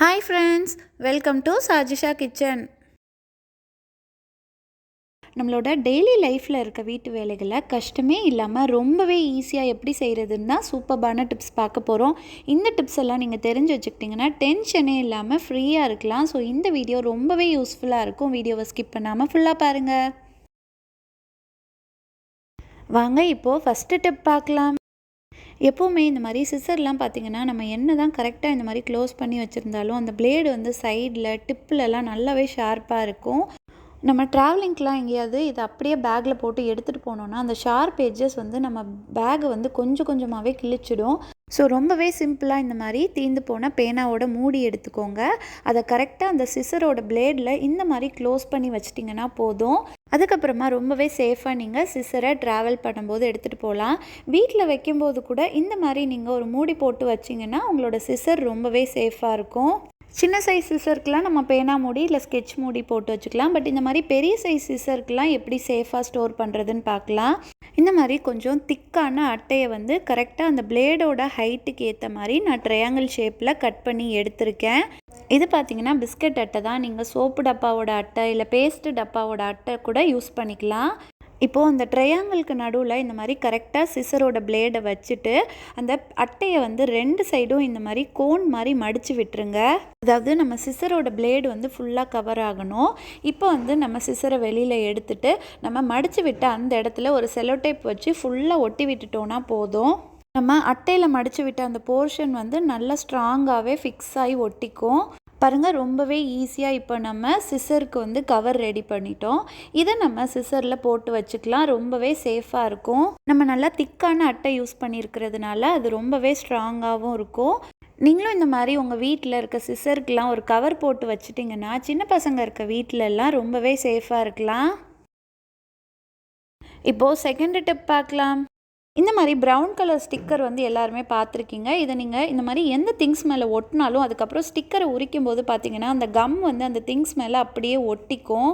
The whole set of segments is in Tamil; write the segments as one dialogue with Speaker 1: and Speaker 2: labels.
Speaker 1: Hi friends welcome to Sajisha kitchen நம்மளோட டெய்லி லைஃப்பில் இருக்க வீட்டு வேலைகளை கஷ்டமே இல்லாமல் ரொம்பவே ஈஸியாக எப்படி செய்கிறதுன்னு தான் சூப்பர்பான டிப்ஸ் பார்க்க போகிறோம் இந்த டிப்ஸ் எல்லாம் நீங்கள் தெரிஞ்சு வச்சுக்கிட்டிங்கன்னா டென்ஷனே இல்லாமல் ஃப்ரீயாக இருக்கலாம். ஸோ இந்த வீடியோ ரொம்பவே யூஸ்ஃபுல்லாக இருக்கும். வீடியோவை ஸ்கிப் பண்ணாமல் ஃபுல்லாக பாருங்கள் வாங்க இப்போது ஃபஸ்ட்டு டிப் பார்க்கலாம். எப்போவுமே இந்த மாதிரி சிசர்லாம் பார்த்திங்கன்னா நம்ம என்ன தான் கரெக்டாக இந்த மாதிரி க்ளோஸ் பண்ணி வச்சுருந்தாலும் அந்த பிளேடு வந்து சைடில் டிப்பிலலாம் நல்லாவே ஷார்ப்பாக இருக்கும். நம்ம ட்ராவலிங்க்கெலாம் எங்கேயாவது இதை அப்படியே பேக்கில் போட்டு எடுத்துகிட்டு போனோன்னா அந்த ஷார்ப் எட்ஜஸ் வந்து நம்ம பேகை வந்து கொஞ்சம் கொஞ்சமாகவே கிழிச்சிடும். ஸோ ரொம்பவே சிம்பிளாக இந்த மாதிரி தீந்து போன பேனாவோட மூடி எடுத்துக்கோங்க. அதை கரெக்டாக அந்த சிசரோட பிளேடில் இந்த மாதிரி க்ளோஸ் பண்ணி வச்சிட்டிங்கன்னா போதும். அதுக்கப்புறமா ரொம்பவே சேஃபாக நீங்கள் சிசரை ட்ராவல் பண்ணும்போது எடுத்துகிட்டு போகலாம் வீட்டில் வைக்கும்போது கூட இந்த மாதிரி நீங்கள் ஒரு மூடி போட்டு வச்சிங்கன்னா உங்களோட சிசர் ரொம்பவே சேஃபாக இருக்கும். சின்ன சைஸ் சிசருக்குலாம் நம்ம பேனா மூடி இல்லை ஸ்கெட்ச் மூடி போட்டு வச்சுக்கலாம். பட் இந்த மாதிரி பெரிய சைஸ் சிசருக்குலாம் எப்படி சேஃபாக ஸ்டோர் பண்ணுறதுன்னு பார்க்கலாம். இந்த மாதிரி கொஞ்சம் திக்கான அட்டையை வந்து கரெக்டாக அந்த பிளேடோட ஹைட்டுக்கு ஏற்ற மாதிரி நான் ட்ரையாங்கிள் ஷேப்பில் கட் பண்ணி எடுத்திருக்கேன். இது பார்த்தீங்கன்னா பிஸ்கட் அட்டை தான். நீங்கள் சோப்பு டப்பாவோட அட்டை இல்லை பேஸ்ட்டு டப்பாவோட அட்டை கூட யூஸ் பண்ணிக்கலாம். இப்போது அந்த ட்ரையாங்கிளுக்கு நடுவில் இந்த மாதிரி கரெக்டாக சிசரோட பிளேடை வச்சுட்டு அந்த அட்டையை வந்து ரெண்டு சைடும் இந்த மாதிரி கோன் மாதிரி மடித்து விட்டுருங்க. அதாவது நம்ம சிசரோட பிளேடு வந்து ஃபுல்லாக கவர் ஆகணும். இப்போ வந்து நம்ம சிசரை வெளியில் எடுத்துட்டு நம்ம மடித்து விட்ட அந்த இடத்துல ஒரு செலோடேப் வச்சு ஃபுல்லாக ஒட்டி விட்டுட்டோன்னா போதும். நம்ம அட்டையில் மடித்து விட்ட அந்த போர்ஷன் வந்து நல்லா ஸ்ட்ராங்காகவே ஃபிக்ஸ் ஆகி ஒட்டிக்கும். பாருங்கள் ரொம்பவே ஈஸியாக இப்போ நம்ம சிசருக்கு வந்து கவர் ரெடி பண்ணிட்டோம். இதை நம்ம சிசரில் போட்டு வச்சுக்கலாம். ரொம்பவே சேஃபாக இருக்கும். நம்ம நல்லா திக்கான அட்டை யூஸ் பண்ணியிருக்கிறதுனால அது ரொம்பவே ஸ்ட்ராங்காகவும் இருக்கும். நீங்களும் இந்த மாதிரி உங்கள் வீட்டில் இருக்க சிசருக்கெலாம் ஒரு கவர் போட்டு வச்சுட்டிங்கன்னா சின்ன பசங்க இருக்க வீட்டிலலாம் ரொம்பவே சேஃபாக இருக்கலாம். இப்போது செகண்ட் டிப் பார்க்கலாம். இந்த மாதிரி ப்ரௌன் கலர் ஸ்டிக்கர் வந்து எல்லாருமே பார்த்துருக்கீங்க. இதை நீங்கள் இந்த மாதிரி எந்த திங்ஸ் மேலே ஒட்டினாலும் அதுக்கப்புறம் ஸ்டிக்கரை உரிக்கும் போது பார்த்தீங்கன்னா அந்த கம் வந்து அந்த திங்ஸ் மேலே அப்படியே ஒட்டிக்கும்.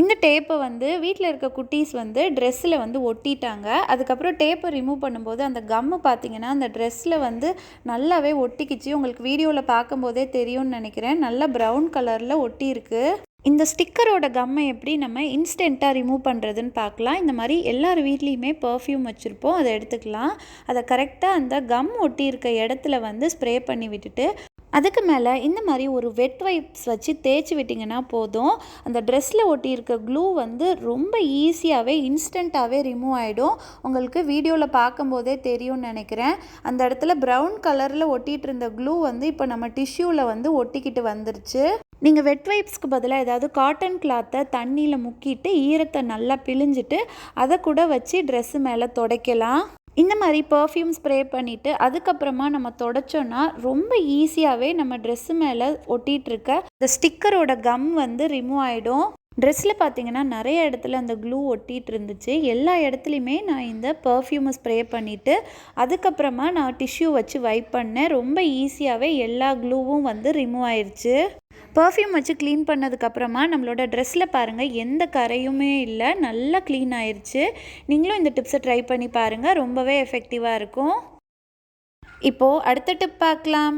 Speaker 1: இந்த டேப்பை வந்து வீட்டில் இருக்க குட்டீஸ் வந்து ட்ரெஸ்ஸில் வந்து ஒட்டிட்டாங்க. அதுக்கப்புறம் டேப்பை ரிமூவ் பண்ணும்போது அந்த கம்மு பார்த்தீங்கன்னா அந்த ட்ரெஸ்ஸில் வந்து நல்லாவே ஒட்டிக்கிச்சு. உங்களுக்கு வீடியோவில் பார்க்கும்போதே தெரியும்னு நினைக்கிறேன். நல்லா ப்ரௌன் கலரில் ஒட்டியிருக்கு. இந்த ஸ்டிக்கரோட கம்மை எப்படி நம்ம இன்ஸ்டண்ட்டாக ரிமூவ் பண்ணுறதுன்னு பார்க்கலாம். இந்த மாதிரி எல்லார் வீட்லேயுமே பர்ஃப்யூம் வச்சுருப்போம். அதை எடுத்துக்கலாம். அதை கரெக்டாக அந்த கம் ஒட்டி இருக்க இடத்துல வந்து ஸ்ப்ரே பண்ணி விட்டுட்டு அதுக்கு மேலே இந்த மாதிரி ஒரு வெட் வைப்ஸ் வச்சு தேய்ச்சி விட்டிங்கன்னா போதும். அந்த ட்ரெஸ்ஸில் ஒட்டியிருக்க க்ளூ வந்து ரொம்ப ஈஸியாகவே இன்ஸ்டண்ட்டாகவே ரிமூவ் ஆகிடும் உங்களுக்கு வீடியோவில் பார்க்கும்போதே தெரியும்னு நினைக்கிறேன். அந்த இடத்துல ப்ரௌன் கலரில் ஒட்டிகிட்டு இருந்த க்ளூ வந்து இப்போ நம்ம டிஷ்யூவில் வந்து ஒட்டிக்கிட்டு வந்துருச்சு. நீங்கள் வெட் வைப்ஸ்க்கு பதிலாக ஏதாவது காட்டன் கிளாத்தை தண்ணியில் முக்கிட்டு ஈரத்தை நல்லா பிழிஞ்சிட்டு அதை கூட வச்சு ட்ரெஸ்ஸு மேலே துடைக்கலாம். இந்த மாதிரி பர்ஃப்யூம் ஸ்ப்ரே பண்ணிவிட்டு அதுக்கப்புறமா நம்ம தொடச்சோன்னா ரொம்ப ஈஸியாகவே நம்ம ட்ரெஸ்ஸு மேலே ஒட்டிகிட்ருக்க இந்த ஸ்டிக்கரோட கம் வந்து ரிமூவ் ஆகிடும் ட்ரெஸ்ஸில் பார்த்தீங்கன்னா நிறைய இடத்துல அந்த க்ளூ ஒட்டிகிட்டு இருந்துச்சு எல்லா இடத்துலையுமே நான் இந்த பர்ஃப்யூமை ஸ்ப்ரே பண்ணிவிட்டு அதுக்கப்புறமா நான் டிஷ்யூ வச்சு வைப் பண்ணேன். ரொம்ப ஈஸியாகவே எல்லா க்ளூவும் வந்து ரிமூவ் ஆயிடுச்சு பர்ஃப்யூம் வச்சு க்ளீன் பண்ணதுக்கப்புறமா நம்மளோட ட்ரெஸ்ஸில் பாருங்கள் எந்த கரையுமே இல்லை நல்லா க்ளீன் ஆயிடுச்சு நீங்களும் இந்த டிப்ஸை ட்ரை பண்ணி பாருங்கள் ரொம்பவே எஃபெக்டிவாக இருக்கும். இப்போது அடுத்த டிப் பார்க்கலாம்.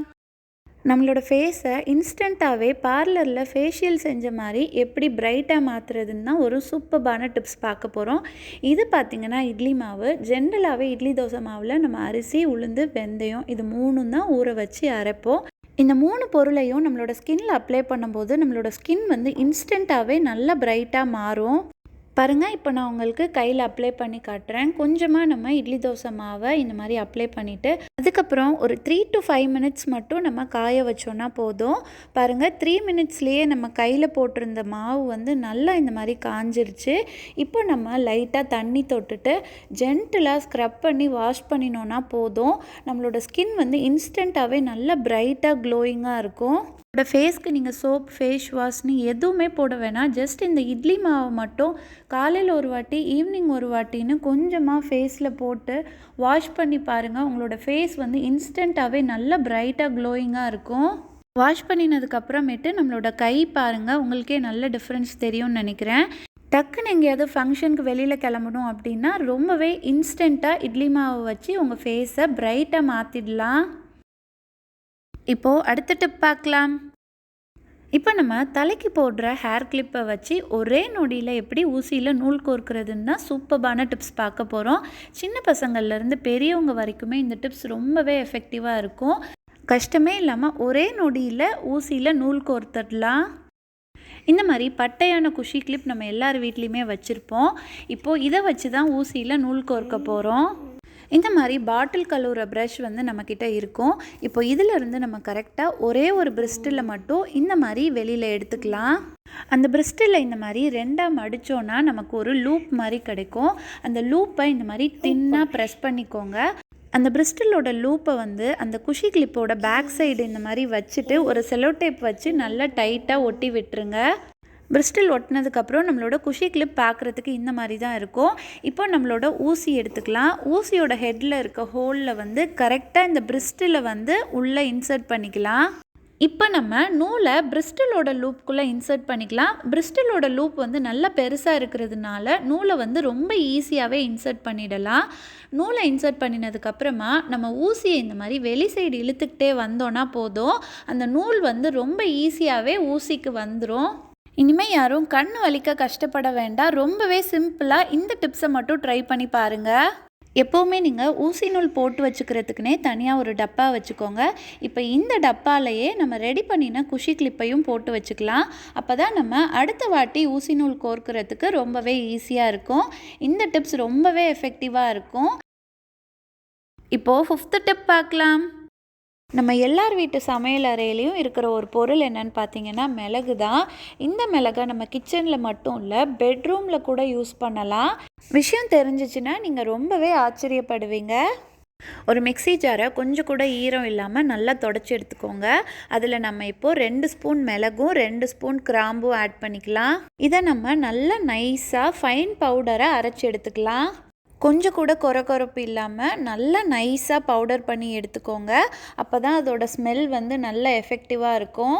Speaker 1: நம்மளோட ஃபேஸை இன்ஸ்டண்ட்டாகவே பார்லரில் ஃபேஷியல் செஞ்ச மாதிரி எப்படி பிரைட்டாக மாற்றுறதுன்னு தான் ஒரு சூப்பர்பான டிப்ஸ் பார்க்க போகிறோம் இது பார்த்திங்கன்னா இட்லி மாவு ஜென்ரலாகவே இட்லி தோசை மாவில் நம்ம அரிசி உளுந்து வெந்தயம் இது மூணும் தான் ஊற வச்சு அரைப்போம். இந்த மூணு பொருளையும் நம்மளோட ஸ்கின்ல அப்ளை பண்ணும்போது நம்மளோட ஸ்கின் வந்து இன்ஸ்டண்ட்டாகவே நல்லா பிரைட்டாக மாறும். பாருங்கள் இப்போ நான் உங்களுக்கு கையில் அப்ளை பண்ணி காட்டுறேன். கொஞ்சமாக நம்ம இட்லி தோசை மாவை இந்த மாதிரி அப்ளை பண்ணிவிட்டு அதுக்கப்புறம் ஒரு த்ரீ டு ஃபைவ் மினிட்ஸ் மட்டும் நம்ம காய வச்சோன்னா போதும். பாருங்கள் த்ரீ மினிட்ஸ்லேயே நம்ம கையில் போட்டிருந்த மாவு வந்து நல்லா இந்த மாதிரி காஞ்சிருச்சு. இப்போ நம்ம லைட்டாக தண்ணி தொட்டுட்டு ஜென்டிலாக ஸ்க்ரப் பண்ணி வாஷ் பண்ணினோன்னா போதும். நம்மளோட ஸ்கின் வந்து இன்ஸ்டண்ட்டாகவே நல்லா பிரைட்டாக க்ளோயிங்காக இருக்கும். உங்களோட ஃபேஸ்க்கு நீங்கள் சோப் ஃபேஸ் வாஷ்னு எதுவுமே போட வேணாம். ஜஸ்ட் இந்த இட்லி மாவை மட்டும் காலையில் ஒரு வாட்டி ஈவினிங் ஒரு வாட்டின்னு கொஞ்சமாக ஃபேஸில் போட்டு வாஷ் பண்ணி பாருங்கள் உங்களோட ஃபேஸ் வந்து இன்ஸ்டண்ட்டாகவே நல்லா பிரைட்டாக க்ளோயிங்காக இருக்கும். வாஷ் பண்ணினதுக்கப்புறமேட்டு நம்மளோட கை பாருங்கள் உங்களுக்கே நல்ல டிஃப்ரென்ஸ் தெரியும்னு நினைக்கிறேன். டக்குன்னு எங்கேயாவது ஃபங்க்ஷனுக்கு வெளியில் கிளம்பணும் அப்படின்னா ரொம்பவே இன்ஸ்டண்ட்டாக இட்லி மாவை வச்சு உங்கள் ஃபேஸை பிரைட்டாக மாற்றிடலாம் இப்போது அடுத்த டிப் பார்க்கலாம். இப்போ நம்ம தலைக்கு போடுற ஹேர் கிளிப்பை வச்சு ஒரே நொடியில் எப்படி ஊசியில் நூல் கோர்க்கிறதுன்னு தான் சூப்பர்பான டிப்ஸ் பார்க்க போகிறோம் சின்ன பசங்கள்லேருந்து பெரியவங்க வரைக்குமே இந்த டிப்ஸ் ரொம்பவே எஃபெக்டிவாக இருக்கும். கஷ்டமே இல்லாமல் ஒரே நொடியில் ஊசியில் நூல் கோர்த்துடலாம். இந்த மாதிரி பட்டையான குஷி கிளிப் நம்ம எல்லார் வீட்லேயுமே வச்சுருப்போம். இப்போது இதை வச்சு தான் ஊசியில் நூல் கோர்க்க போகிறோம் இந்த மாதிரி பாட்டில் கழுவுற ப்ரஷ் வந்து நம்மக்கிட்ட இருக்கும். இப்போ இதிலிருந்து நம்ம கரெக்டாக ஒரே ஒரு பிரிஸ்டில் மட்டும் இந்த மாதிரி வெளியில் எடுத்துக்கலாம். அந்த பிரிஸ்டில் இந்த மாதிரி ரெண்டாக மடித்தோன்னா நமக்கு ஒரு லூப் மாதிரி கிடைக்கும். அந்த லூப்பை இந்த மாதிரி தின்னாக ப்ரெஸ் பண்ணிக்கோங்க. அந்த பிரிஸ்டலோட லூப்பை வந்து அந்த குஷி கிளிப்போட பேக் சைடு இந்த மாதிரி வச்சுட்டு ஒரு செலோ டேப் வச்சு நல்லா டைட்டாக ஒட்டி விட்டுருங்க. பிரிஸ்டல் ஒட்டினதுக்கப்புறம் நம்மளோட குஷி கிளிப் பார்க்குறதுக்கு இந்த மாதிரி தான் இருக்கும். இப்போ நம்மளோட ஊசி எடுத்துக்கலாம். ஊசியோட ஹெட்டில் இருக்க ஹோலில் வந்து கரெக்டாக இந்த பிரிஸ்டில் வந்து உள்ளே இன்சர்ட் பண்ணிக்கலாம். இப்போ நம்ம நூலை பிரிஸ்டலோட லூப்புக்குள்ளே இன்சர்ட் பண்ணிக்கலாம். பிரிஸ்டலோட லூப் வந்து நல்லா பெருசாக இருக்கிறதுனால நூலை வந்து ரொம்ப ஈஸியாகவே இன்சர்ட் பண்ணிடலாம். நூலை இன்சர்ட் பண்ணினதுக்கப்புறமா நம்ம ஊசியை இந்த மாதிரி வெளி சைடு இழுத்துக்கிட்டே வந்தோன்னா போதும். அந்த நூல் வந்து ரொம்ப ஈஸியாகவே ஊசிக்கு வந்துடும் இனிமேல் யாரும் கண் வலிக்க கஷ்டப்பட வேண்டாம். ரொம்பவே சிம்பிளாக இந்த டிப்ஸை மட்டும் ட்ரை பண்ணி பாருங்கள் எப்போவுமே நீங்கள் ஊசி நூல் போட்டு வச்சுக்கிறதுக்குனே தனியாக ஒரு டப்பா வச்சுக்கோங்க. இப்போ இந்த டப்பாலையே நம்ம ரெடி பண்ணின குஷி கிளிப்பையும் போட்டு வச்சுக்கலாம். அப்போ தான் நம்ம அடுத்த வாட்டி ஊசி நூல் கோர்க்கிறதுக்கு ரொம்பவே ஈஸியாக இருக்கும். இந்த டிப்ஸ் ரொம்பவே எஃபெக்டிவாக இருக்கும். இப்போது ஃபிஃப்த்து டிப் பார்க்கலாம். நம்ம எல்லார் வீட்டு சமையல் அறையிலையும் இருக்கிற ஒரு பொருள் என்னன்னு பார்த்தீங்கன்னா மிளகு தான். இந்த மிளகை நம்ம கிச்சனில் மட்டும் இல்லை பெட்ரூமில் கூட யூஸ் பண்ணலாம். விஷயம் தெரிஞ்சிச்சுன்னா நீங்கள் ரொம்பவே ஆச்சரியப்படுவீங்க. ஒரு மிக்ஸி ஜாரை கொஞ்சம் கூட ஈரம் இல்லாமல் நல்லா தொடச்சி எடுத்துக்கோங்க. அதில் நம்ம இப்போது ரெண்டு ஸ்பூன் மிளகும் ரெண்டு ஸ்பூன் கிராம்பும் ஆட் பண்ணிக்கலாம். இதை நம்ம நல்லா நைஸாக ஃபைன் பவுடரை அரைச்சி எடுத்துக்கலாம். கொஞ்சம் கூட கொர கொரப்பு இல்லாமல் நல்லா நைஸாக பவுடர் பண்ணி எடுத்துக்கோங்க. அப்போ தான் அதோட ஸ்மெல் வந்து நல்ல எஃபெக்டிவாக இருக்கும்.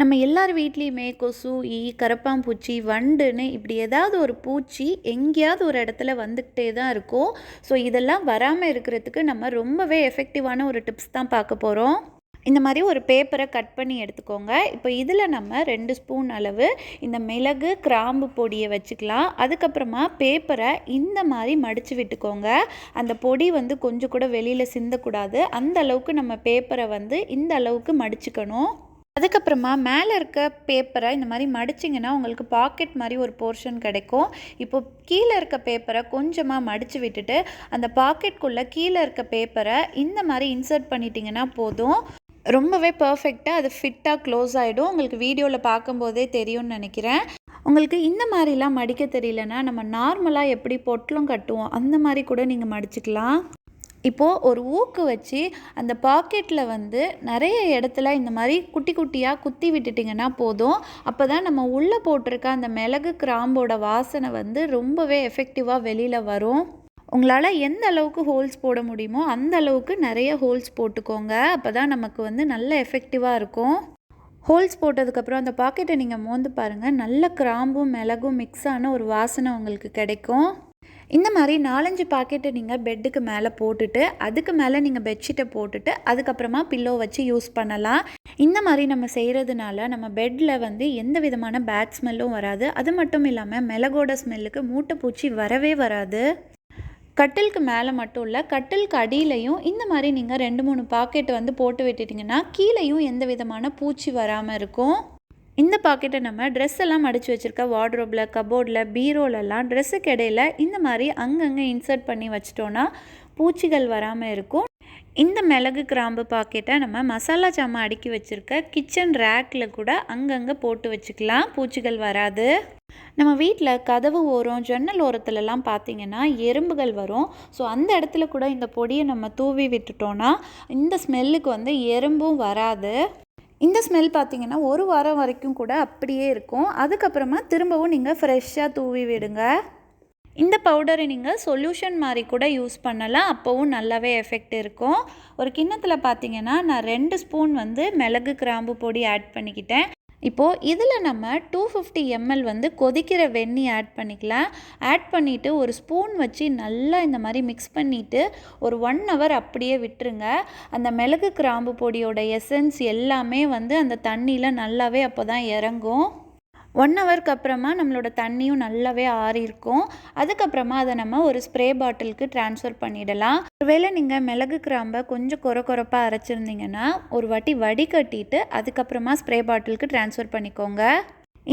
Speaker 1: நம்ம எல்லார் வீட்லேயுமே கொசு ஈ கரப்பாம்பூச்சி வண்டுன்னு இப்படி ஏதாவது ஒரு பூச்சி எங்கேயாவது ஒரு இடத்துல வந்துக்கிட்டே தான் இருக்கும். ஸோ இதெல்லாம் வராமல் இருக்கிறதுக்கு நம்ம ரொம்பவே எஃபெக்டிவான ஒரு டிப்ஸ் தான் பார்க்க போகிறோம் இந்த மாதிரி ஒரு பேப்பரை கட் பண்ணி எடுத்துக்கோங்க. இப்போ இதில் நம்ம ரெண்டு ஸ்பூன் அளவு இந்த மிளகு கிராம்பு பொடியை வச்சுக்கலாம். அதுக்கப்புறமா பேப்பரை இந்த மாதிரி மடித்து விட்டுக்கோங்க. அந்த பொடி வந்து கொஞ்சம் கூட வெளியில் சிந்தக்கூடாது. அந்த அளவுக்கு நம்ம பேப்பரை வந்து இந்த அளவுக்கு மடிச்சுக்கணும். அதுக்கப்புறமா மேலே இருக்க பேப்பரை இந்த மாதிரி மடிச்சிங்கன்னா உங்களுக்கு பாக்கெட் மாதிரி ஒரு போர்ஷன் கிடைக்கும். இப்போ கீழே இருக்க பேப்பரை கொஞ்சமாக மடித்து விட்டுட்டு அந்த பாக்கெட்குள்ளே கீழே இருக்க பேப்பரை இந்த மாதிரி இன்சர்ட் பண்ணிட்டிங்கன்னா போதும். ரொம்பவே பர்ஃபெக்டாக அது ஃபிட்டாக க்ளோஸ் ஆகிடும் உங்களுக்கு வீடியோவில் பார்க்கும்போதே தெரியும்னு நினைக்கிறேன். உங்களுக்கு இந்த மாதிரிலாம் மடிக்க தெரியலனா நம்ம நார்மலாக எப்படி பொட்டலும் கட்டுவோம் அந்த மாதிரி கூட நீங்கள் மடிச்சுக்கலாம். இப்போது ஒரு ஊக்கு வச்சு அந்த பாக்கெட்டில் வந்து நிறைய இடத்துல இந்த மாதிரி குட்டி குட்டியாக குத்தி விட்டுட்டிங்கன்னா போதும். அப்போ தான் நம்ம உள்ளே போட்டிருக்க அந்த மிளகு கிராம்போட வாசனை வந்து ரொம்பவே எஃபெக்டிவாக வெளியில் வரும். உங்களால் எந்த அளவுக்கு ஹோல்ஸ் போட முடியுமோ அந்த அளவுக்கு நிறைய ஹோல்ஸ் போட்டுக்கோங்க. அப்போ தான் நமக்கு வந்து நல்ல எஃபெக்டிவாக இருக்கும். ஹோல்ஸ் போட்டதுக்கப்புறம் அந்த பாக்கெட்டை நீங்கள் மோந்து பாருங்கள் நல்ல கிராம்பும் மிளகும் மிக்ஸ் ஆன ஒரு வாசனை உங்களுக்கு கிடைக்கும். இந்த மாதிரி நாலஞ்சு பாக்கெட்டை நீங்கள் பெட்டுக்கு மேலே போட்டுட்டு அதுக்கு மேலே நீங்கள் பெட்ஷீட்டை போட்டுட்டு அதுக்கப்புறமா பில்லோ வச்சு யூஸ் பண்ணலாம். இந்த மாதிரி நம்ம செய்கிறதுனால நம்ம பெட்டில் வந்து எந்த விதமான பேட் ஸ்மெல்லும் வராது. அது மட்டும் இல்லாமல் மிளகோட ஸ்மெல்லுக்கு மூட்டைப்பூச்சி வரவே வராது. கட்டிலுக்கு மேலே மட்டும் இல்லை கட்டிலுக்கு அடியிலையும் இந்த மாதிரி நீங்கள் ரெண்டு மூணு பாக்கெட் வந்து போட்டு விட்டுட்டிங்கன்னா கீழேயும் எந்த விதமான பூச்சி வராமல் இருக்கும். இந்த பாக்கெட்டை நம்ம ட்ரெஸ் எல்லாம் மடித்து வச்சுருக்க வார்ட்ரோப்பில் கபோர்டில் பீரோலெல்லாம் ட்ரெஸ்ஸுக்கு இடையில இந்த மாதிரி அங்கங்கே இன்சர்ட் பண்ணி வச்சிட்டோன்னா பூச்சிகள் வராமல் இருக்கும். இந்த மிளகு கிராம்பு பாக்கெட்டை நம்ம மசாலா ஜாமான் அடுக்கி வச்சுருக்க கிச்சன் ரேக்கில் கூட அங்கங்கே போட்டு வச்சுக்கலாம். பூச்சிகள் வராது. நம்ம வீட்டில் கதவு ஓரம் ஜன்னல் ஓரத்துலலாம் பார்த்தீங்கன்னா எறும்புகள் வரும். ஸோ அந்த இடத்துல கூட இந்த பொடியை நம்ம தூவி விட்டுட்டோன்னா இந்த ஸ்மெல்லுக்கு வந்து எறும்பும் வராது. இந்த ஸ்மெல் பார்த்தீங்கன்னா ஒரு வாரம் வரைக்கும் கூட அப்படியே இருக்கும். அதுக்கப்புறமா திரும்பவும் நீங்கள் ஃப்ரெஷ்ஷாக தூவி விடுங்க. இந்த பவுடரை நீங்கள் சொல்யூஷன் மாதிரி கூட யூஸ் பண்ணலாம். அப்போவும் நல்லாவே எஃபெக்ட் இருக்கும். ஒரு கிண்ணத்தில் பார்த்தீங்கன்னா நான் ரெண்டு ஸ்பூன் வந்து மிளகு கிராம்பு பொடி ஆட் பண்ணிக்கிட்டேன். இப்போது இதில் நம்ம டூ ஃபிஃப்டி எம்எல் வந்து கொதிக்கிற வெண்ணி ஆட் பண்ணிக்கலாம். ஆட் பண்ணிவிட்டு ஒரு ஸ்பூன் வச்சு நல்லா இந்த மாதிரி மிக்ஸ் பண்ணிவிட்டு ஒரு ஒன் ஹவர் அப்படியே விட்டுருங்க. அந்த மிளகு கிராம்பு பொடியோட எசன்ஸ் எல்லாமே வந்து அந்த தண்ணியில் நல்லாவே அப்போ தான் இறங்கும். ஒன் ஹவருக்கு அப்புறமா நம்மளோட தண்ணியும் நல்லாவே ஆறியிருக்கும். அதுக்கப்புறமா அதை நம்ம ஒரு ஸ்ப்ரே பாட்டிலுக்கு ட்ரான்ஸ்ஃபர் பண்ணிடலாம். ஒருவேளை நீங்கள் மிளகு கிராம்பை கொஞ்சம் கொர கொரப்பாக அரைச்சிருந்தீங்கன்னா ஒரு வாட்டி வடிகட்டிட்டு அதுக்கப்புறமா ஸ்ப்ரே பாட்டிலுக்கு ட்ரான்ஸ்ஃபர் பண்ணிக்கோங்க.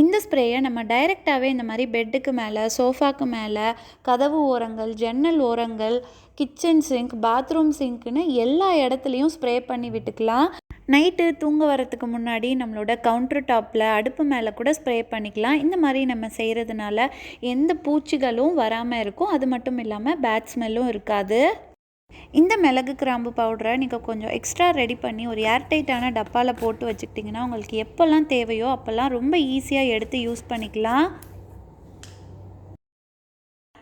Speaker 1: இந்த ஸ்ப்ரேயை நம்ம டைரெக்டாகவே இந்த மாதிரி பெட்டுக்கு மேலே சோஃபாக்கு மேலே கதவு ஓரங்கள் ஜன்னல் ஓரங்கள் கிச்சன் சிங்க் பாத்ரூம் சிங்க்குன்னு எல்லா இடத்துலையும் ஸ்ப்ரே பண்ணி விட்டுக்கலாம். நைட்டு தூங்க வரத்துக்கு முன்னாடி நம்மளோட கவுண்டர் டாப்பில் அடுப்பு மேலே கூட ஸ்ப்ரே பண்ணிக்கலாம். இந்த மாதிரி நம்ம செய்கிறதுனால எந்த பூச்சிகளும் வராமல் இருக்கும். அது மட்டும் இல்லாமல் பேட் ஸ்மெல்லும் இருக்காது. இந்த மிளகு கிராம்பு பவுடரை நீங்கள் கொஞ்சம் எக்ஸ்ட்ரா ரெடி பண்ணி ஒரு ஏர்டைட்டான டப்பாவில் போட்டு வச்சுக்கிட்டிங்கன்னா உங்களுக்கு எப்போல்லாம் தேவையோ அப்போல்லாம் ரொம்ப ஈஸியாக எடுத்து யூஸ் பண்ணிக்கலாம்.